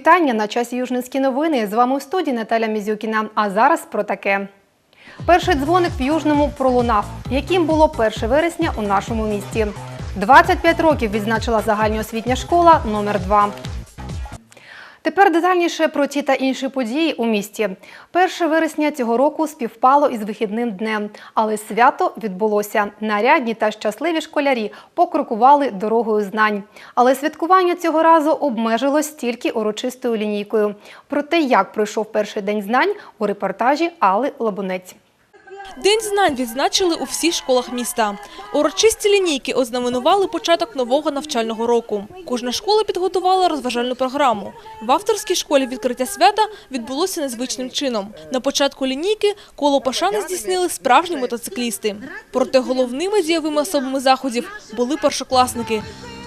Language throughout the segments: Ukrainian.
Вітання на часі Южницькі новини. З вами у студії Наталя Мізюкіна. А зараз про таке. Перший дзвоник в Южному пролунав, яким було 1 вересня у нашому місті. 25 років відзначила загальноосвітня школа номер 2 Тепер детальніше про ті та інші події у місті. 1 вересня цього року співпало із вихідним днем, але свято відбулося. Нарядні та щасливі школярі покрокували дорогою знань. Але святкування цього разу обмежилось тільки урочистою лінійкою. Про те, як пройшов перший день знань, у репортажі Алли Лабунець. День знань відзначили у всіх школах міста. Урочисті лінійки ознаменували початок нового навчального року. Кожна школа підготувала розважальну програму. В авторській школі відкриття свята відбулося незвичним чином. На початку лінійки коло пошани здійснили справжні мотоциклісти. Проте головними дієвими особами заходів були першокласники.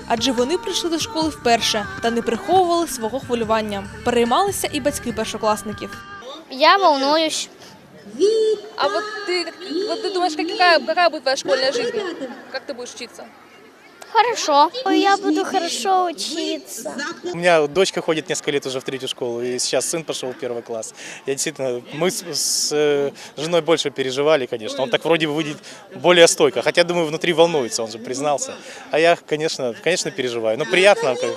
Адже вони прийшли до школи вперше та не приховували свого хвилювання. Переймалися і батьки першокласників. Я волнуюсь. А вот ты, вот ты думаешь, какая, какая будет твоя школьная жизнь? Как ты будешь учиться? Хорошо. Я буду хорошо учиться. У меня дочка ходит несколько лет уже в третью школу, и сейчас сын пошел в первый класс. Я действительно, мы с, с, э, женой больше переживали, конечно. Он так вроде бы выйдет более стойко, хотя, думаю, внутри волнуется, он же признался. А я, конечно, конечно, переживаю. Но приятно, как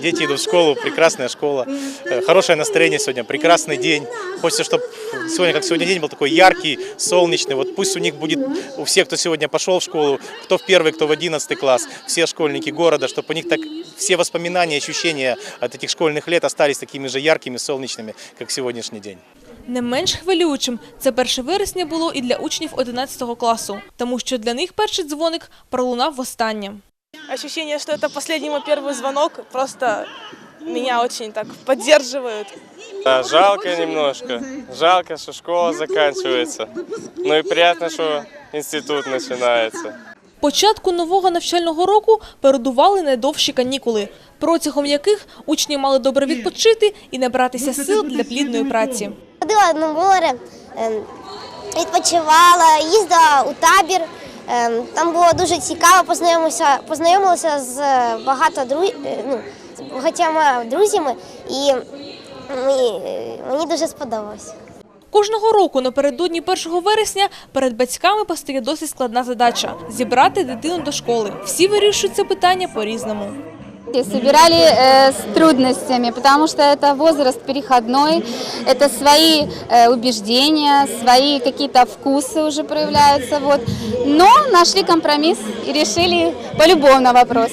дети идут в школу, прекрасная школа, э, хорошее настроение сегодня, прекрасный день. Хочется, чтобы сегодня, как сегодня день был такой яркий, солнечный. Вот пусть у них будет, у всех, кто сегодня пошел в школу, кто в первый, кто в одиннадцатый класс, все школьники города, чтобы у них так все воспоминания, ощущения от этих школьных лет остались такими же яркими, солнечными, как сегодняшний день. Не менш хвилюючим це 1 вересня було і для учнів 11 класу, тому що для них перший дзвоник пролунав востаннє. Ощущение, что это последний мой первый звонок, просто меня очень так поддерживают. Да, жалко немножко. Жалко, что школа заканчивается. Ну и приятно, что институт начинается. Початку нового навчального року передували найдовші канікули, протягом яких учні мали добре відпочити і набратися сил для плідної праці. Ходила на море, ем, відпочивала, їздила у табір. Ем, Там було дуже цікаво, познайомилися, познайомилися з е, багато дру... е, ну, з багатьма друзями, і мені, дуже сподобалось. Кожного року напередодні 1 вересня перед батьками постає досить складна задача – зібрати дитину до школи. Всі вирішують це питання по-різному. И Собирали э, с трудностями, потому что это возраст переходной, это свои э, убеждения, свои какие-то вкусы уже проявляются. Вот. Но нашли компромисс и решили полюбовно вопрос.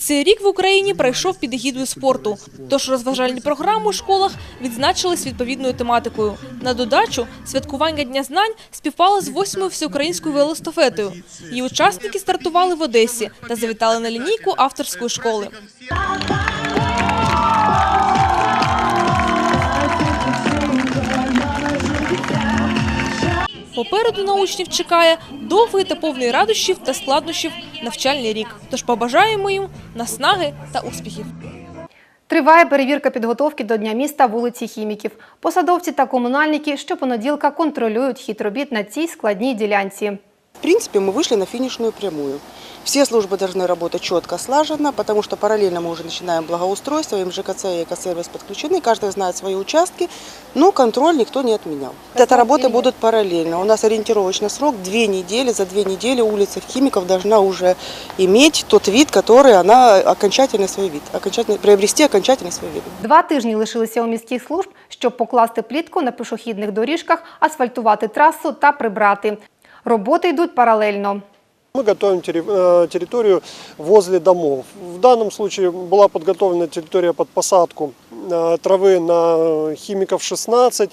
Цей рік в Україні пройшов під егідою спорту, тож розважальні програми у школах відзначились відповідною тематикою. На додачу святкування Дня знань співпало з восьмою всеукраїнською велостафетою. Її учасники стартували в Одесі та завітали на лінійку авторської школи. Попереду на учнів чекає довгий та повний радощів та складнощів навчальний рік. Тож побажаємо їм наснаги та успіхів. Триває перевірка підготовки до Дня міста вулиці Хіміків. Посадовці та комунальники щопонеділка контролюють хід робіт на цій складній ділянці. В принципе, мы вышли на финишную прямую. Все службы должны работать четко, слаженно, потому что параллельно мы уже начинаем благоустройство, им ЖКЦ и экосервис подключены, каждый знает свои участки, но контроль никто не отменял. Это работы будут параллельно. У нас ориентировочный срок две недели. За две недели улица Химиков должна уже иметь тот вид, который она окончательный свой вид, окончательно, приобрести окончательный свой вид. Два тижні лишилися у міських служб, щоб покласти плітку на пішохідних доріжках, асфальтувати трасу та прибрати. Роботи йдуть паралельно. Мы готовим терри- э, территорию возле домов. В данном случае была подготовлена территория под посадку э, травы на химиков 16.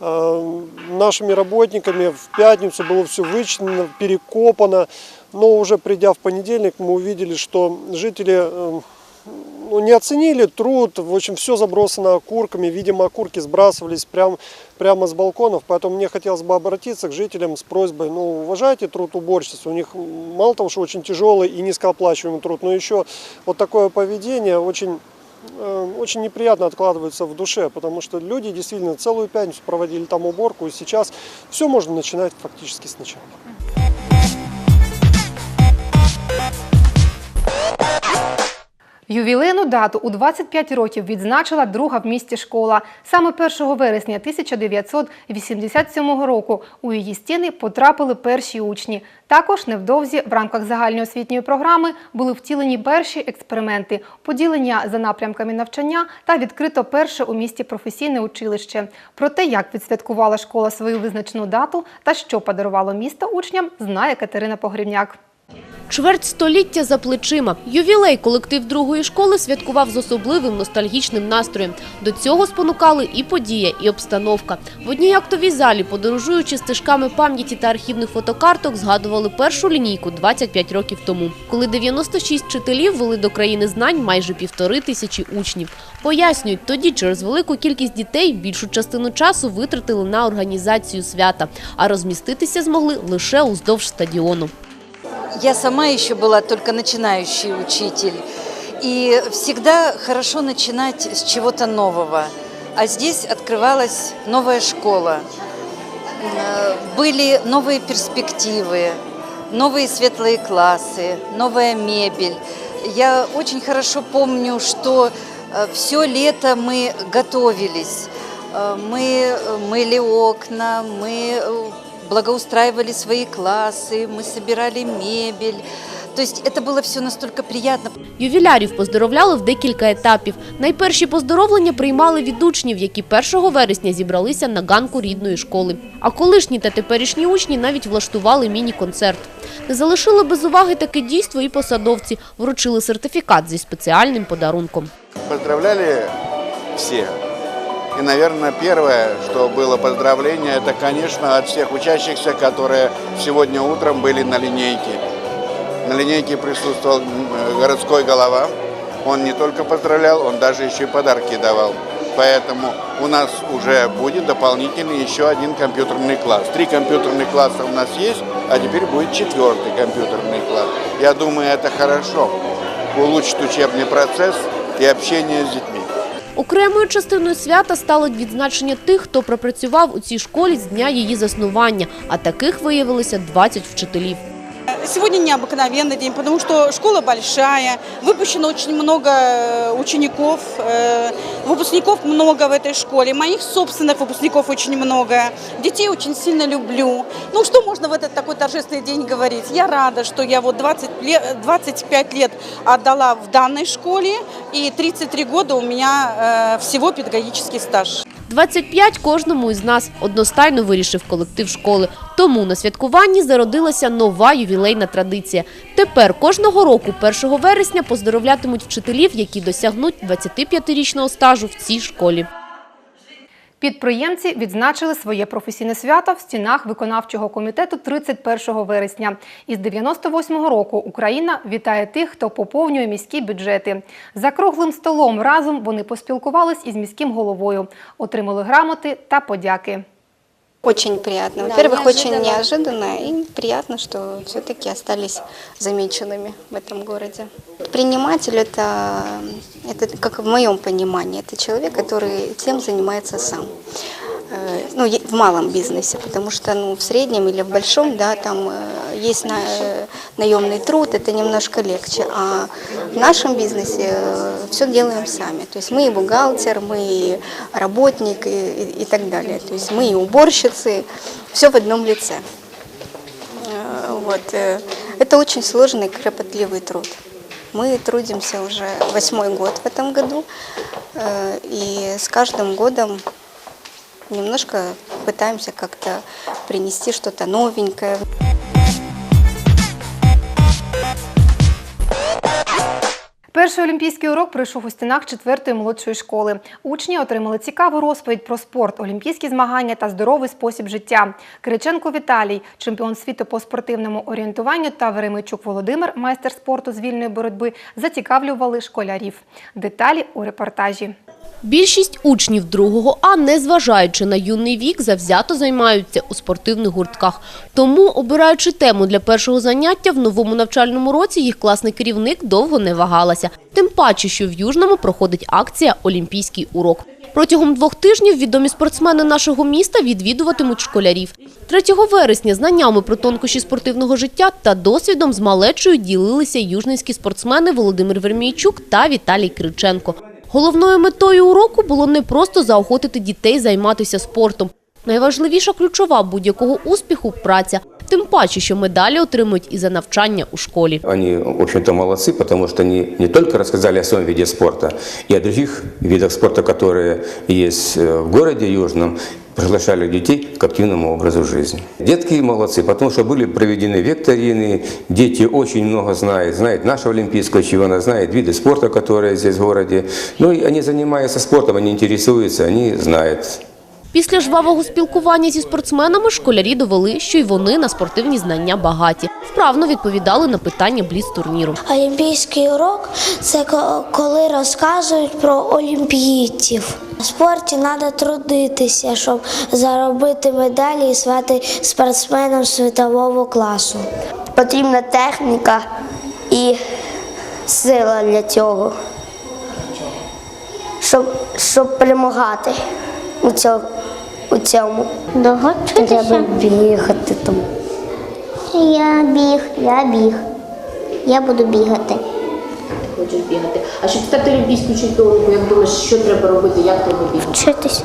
Э, Нашими работниками в пятницу было все вычищено, перекопано. Но уже придя в понедельник, мы увидели, что жители э, ну, не оценили труд, в общем, все забросано окурками, видимо, окурки сбрасывались прям, прямо с балконов, поэтому мне хотелось бы обратиться к жителям с просьбой, ну, уважайте труд уборщиц, у них мало того, что очень тяжелый и низкооплачиваемый труд, но еще вот такое поведение очень э, очень неприятно откладывается в душе, потому что люди действительно целую пятницу проводили там уборку, и сейчас все можно начинать фактически сначала. Ювілейну дату у 25 років відзначила друга в місті школа. Саме 1 вересня 1987 року у її стіни потрапили перші учні. Також невдовзі в рамках загальноосвітньої програми були втілені перші експерименти, поділення за напрямками навчання та відкрито перше у місті професійне училище. Про те, як відсвяткувала школа свою визначену дату та що подарувало місто учням, знає Катерина Погрівняк. Чверть століття за плечима. Ювілей колектив другої школи святкував з особливим ностальгічним настроєм. До цього спонукали і подія, і обстановка. В одній актовій залі, подорожуючи стежками пам'яті та архівних фотокарток, згадували першу лінійку 25 років тому, коли 96 вчителів вели до країни знань майже півтори тисячі учнів. Пояснюють, тоді через велику кількість дітей більшу частину часу витратили на організацію свята, а розміститися змогли лише уздовж стадіону Я сама еще была только начинающий учитель. И всегда хорошо начинать с чего-то нового. А здесь открывалась новая школа. Э, Были новые перспективы, новые светлые классы, новая мебель. Я очень хорошо помню, что все лето мы готовились. Э, Мы э, мыли окна, мы э, благоустраивали свои классы, мы собирали мебель. То есть это было все настолько приятно. Ювілярів поздоровляли в декілька етапів. Найперші поздоровлення приймали від учнів, які 1 вересня зібралися на ганку рідної школи. А колишні та теперішні учні навіть влаштували міні-концерт. Не залишили без уваги таке дійство і посадовці. Вручили сертифікат зі спеціальним подарунком. Поздравляли все. И, наверное, первое, что было поздравление, это, конечно, от всех учащихся, которые сегодня утром были на линейке. На линейке присутствовал э, городской голова. Он не только поздравлял, он даже еще и подарки давал. Поэтому у нас уже будет дополнительный еще один компьютерный класс. Три компьютерных класса у нас есть, а теперь будет четвертый компьютерный класс. Я думаю, это хорошо. Улучшит учебный процесс и общение с детьми. Окремою частиною свята стало відзначення тих, хто пропрацював у цій школі з дня її заснування, а таких виявилося 20 вчителів. Сегодня необыкновенный день, потому что школа большая, выпущено очень много э, учеников, э, выпускников много в этой школе, моих собственных выпускников очень много, детей очень сильно люблю. Ну что можно в этот такой торжественный день говорить? Я рада, что я вот 20 лет, 25 лет отдала в данной школе и 33 года у меня э, всего педагогический стаж. 25 кожному із нас одностайно вирішив колектив школи. Тому на святкуванні зародилася нова ювілейна традиція. Тепер кожного року 1 вересня поздоровлятимуть вчителів, які досягнуть 25-річного стажу в цій школі. Підприємці відзначили своє професійне свято в стінах виконавчого комітету 31 вересня. Із 98-го року Україна вітає тих, хто поповнює міські бюджети. За круглим столом разом вони поспілкувались із міським головою, отримали грамоти та подяки. Очень приятно. Во-первых, очень неожиданно и приятно, что все-таки остались замеченными в этом городе. Предприниматель это, это, как в моем понимании, это человек, который всем занимается сам. Э, Ну, в малом бизнесе, потому что ну, в среднем или в большом, да, там э, есть на, э, наемный труд, это немножко легче. А в нашем бизнесе все делаем сами. То есть мы и бухгалтер, мы и работник и, и- и так далее. То есть мы и уборщицы, все в одном лице. Вот. Это очень сложный, кропотливый труд. Мы трудимся уже восьмой год в этом году, и с каждым годом немножко пытаемся как-то принести что-то новенькое. Перший олімпійський урок пройшов у стінах четвертої молодшої школи. Учні отримали цікаву розповідь про спорт, олімпійські змагання та здоровий спосіб життя. Кириченко Віталій, чемпіон світу по спортивному орієнтуванню, та Веремичук Володимир, майстер спорту з вільної боротьби, зацікавлювали школярів. Деталі у репортажі. Більшість учнів другого А, незважаючи на юний вік, завзято займаються у спортивних гуртках. Тому, обираючи тему для першого заняття, в новому навчальному році їх класний керівник довго не вагалася. Тим паче, що в Южному проходить акція «Олімпійський урок». Протягом двох тижнів відомі спортсмени нашого міста відвідуватимуть школярів. 3 вересня знаннями про тонкощі спортивного життя та досвідом з малечою ділилися южненські спортсмени Володимир Вермійчук та Віталій Криченко. Головною метою уроку було не просто заохотити дітей займатися спортом. Найважливіша ключова будь-якого успіху – праця. Тим паче, що медалі отримують і за навчання у школі. Они, в общем-то, молодцы, потому что они не только рассказали о своем виде спорта, и о других видах спорта, которые есть э, в городе Южном, приглашали детей к активному образу жизни. Детки молодцы, потому что были проведены викторины, дети очень много знают, знают нашего олимпийского чемпиона, знают виды спорта, которые здесь в городе. Ну и они занимаются спортом, они интересуются, они знают. Після жвавого спілкування зі спортсменами школярі довели, що й вони на спортивні знання багаті. Вправно відповідали на питання бліц-турніру. Олімпійський урок це ко- коли розказують про олімпійців. В спорті треба трудитися, щоб заробити медалі і стати спортсменом світового класу. Потрібна техніка і сила для цього. Щоб, щоб перемагати у цьому. У цьому. Довго Треба бігати там. Я біг, я біг. Я буду бігати. Хочеш бігати. А щоб стати олімпійською чемпіонкою, як думаєш, що треба робити, як треба бігати? Вчитись.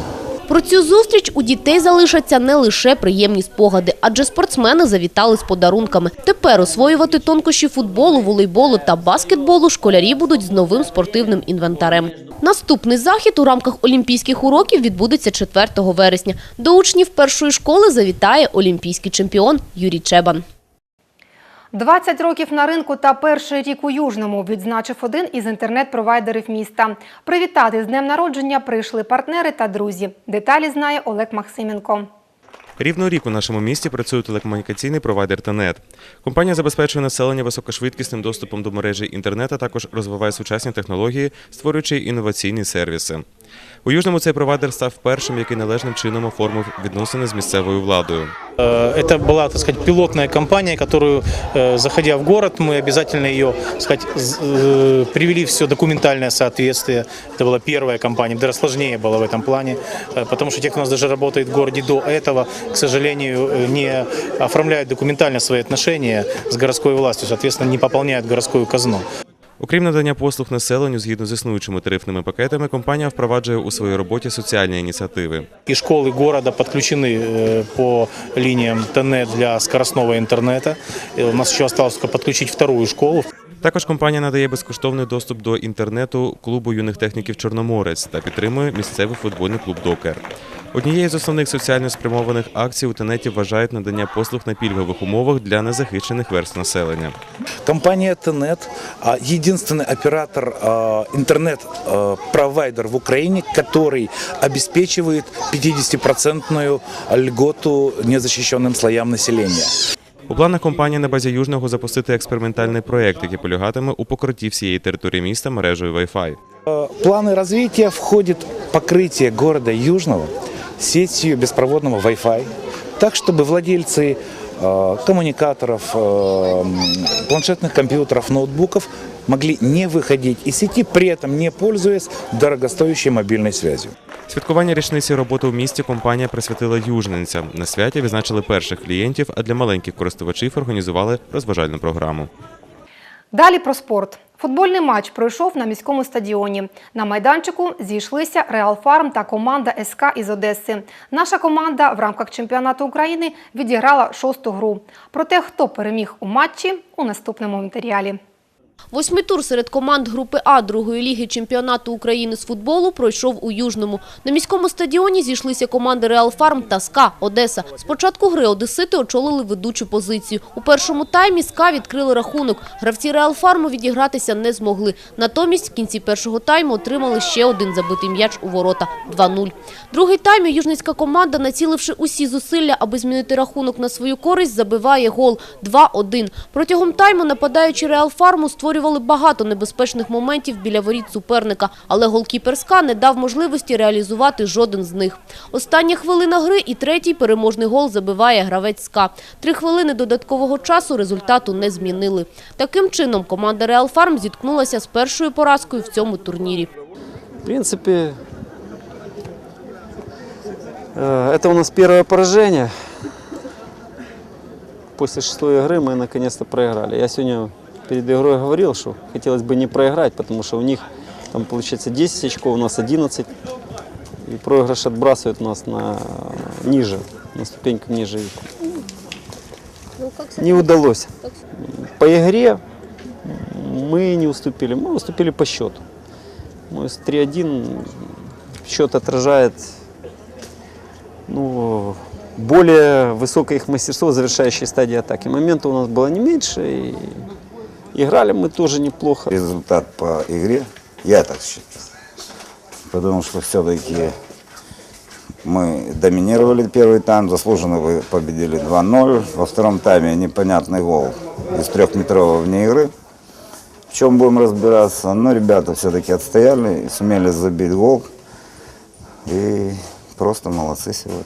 Про цю зустріч у дітей залишаться не лише приємні спогади, адже спортсмени завітали з подарунками. Тепер освоювати тонкощі футболу, волейболу та баскетболу школярі будуть з новим спортивним інвентарем. Наступний захід у рамках олімпійських уроків відбудеться 4 вересня. До учнів першої школи завітає олімпійський чемпіон Юрій Чебан. 20 років на ринку та перший рік у Южному відзначив один із інтернет-провайдерів міста. Привітати з днем народження прийшли партнери та друзі. Деталі знає Олег Максименко. Рівно рік у нашому місті працює телекомунікаційний провайдер ТНЕТ. Компанія забезпечує населення високошвидкісним доступом до мережі інтернет, а також розвиває сучасні технології, створюючи інноваційні сервіси. У Южному цей провайдер став першим, який належним чином оформив відносини з місцевою владою. Э, Это была, так сказать, пилотная компания, которую, э, заходя в город, мы обязательно ее, так сказать, з- э, привели все документальное соответствие. Это была первая компания, даже сложнее было в этом плане, э, потому что те, кто у нас даже работает в городе до этого, к сожалению, э, не оформляют документально свои отношения с городской властью, соответственно, не пополняют городскую казну. Окрім надання послуг населенню згідно з існуючими тарифними пакетами, компанія впроваджує у своїй роботі соціальні ініціативи. И школы города подключены э, по линиям ТНЕТ для скоростного интернета. Э, У нас еще осталось только подключить вторую школу. Також компанія надає безкоштовний доступ до інтернету клубу юних техніків Чорноморець та підтримує місцевий футбольний клуб Докер. Однією з основних соціально спрямованих акцій у тенеті вважають надання послуг на пільгових умовах для незахищених верств населення. Компания Тенет а, единственный оператор а, интернет-провайдер в Украине, который обеспечивает 50% льготу незащищенным слоям населения. У планах компанії на базі Южного запустити експериментальний проєкт, який полягатиме у покритті всієї території міста мережею Wi-Fi. В планы развития входит покрытие города Южного сетью беспроводного Wi-Fi, так чтобы владельцы э, коммуникаторов, э, м, планшетных компьютеров, ноутбуков могли не выходить из сети, при этом не пользуясь дорогостоящей мобильной связью. Святкування річниці роботи у місті компанія присвятила южненцям. На святі відзначили перших клієнтів, а для маленьких користувачів організували розважальну програму. Далі про спорт. Футбольний матч пройшов на міському стадіоні. На майданчику зійшлися Реал Фарм та команда СК із Одеси. Наша команда в рамках чемпіонату України відіграла шосту гру. Про те, хто переміг у матчі, у наступному матеріалі. Восьмий тур серед команд групи А другої ліги чемпіонату України з футболу пройшов у Южному. На міському стадіоні зійшлися команди Реал Фарм та СКА Одеса. Спочатку гри одесити очолили ведучу позицію. У першому таймі СКА відкрили рахунок. Гравці Реал Фарму відігратися не змогли. Натомість в кінці першого тайму отримали ще один забитий м'яч у ворота – 2-0. Другий тайм южницька команда, націливши усі зусилля, аби змінити рахунок на свою користь, забиває гол 2-1. Протягом тайму нападаючі Реал Фарму створювали багато небезпечних моментів біля воріт суперника, але голкіпер СКА не дав можливості реалізувати жоден з них. Остання хвилина гри і третій переможний гол забиває гравець СКА. Три хвилини додаткового часу результату не змінили. Таким чином команда Реал Фарм зіткнулася з першою поразкою в цьому турнірі. В принципе, Э, Это у нас первое поражение. После шестой игры мы наконец-то проиграли. Я сегодня Перед игрой говорил, что хотелось бы не проиграть, потому что у них там получается 10 очков, у нас 11. И проигрыш отбрасывает нас на ниже, на ступеньку ниже. их. Не удалось. По игре мы не уступили, мы уступили по счету. Ну, с 3-1 счет отражает ну, более высокое их мастерство в завершающей стадии атаки. Моментов у нас было не меньше, и играли мы тоже неплохо. Результат по игре, я так считаю. Потому что все-таки мы доминировали первый тайм, заслуженно вы победили 2-0. Во втором тайме непонятный гол из трехметрового вне игры. В чем будем разбираться? Но ребята все-таки отстояли, сумели забить гол. И просто молодцы сегодня.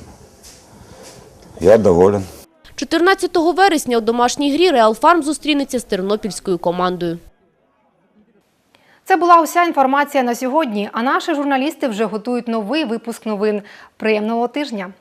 Я доволен. 14 вересня у домашній грі Реал Фарм зустрінеться з тернопільською командою. Це була уся інформація на сьогодні. А наші журналісти вже готують новий випуск новин. Приємного тижня!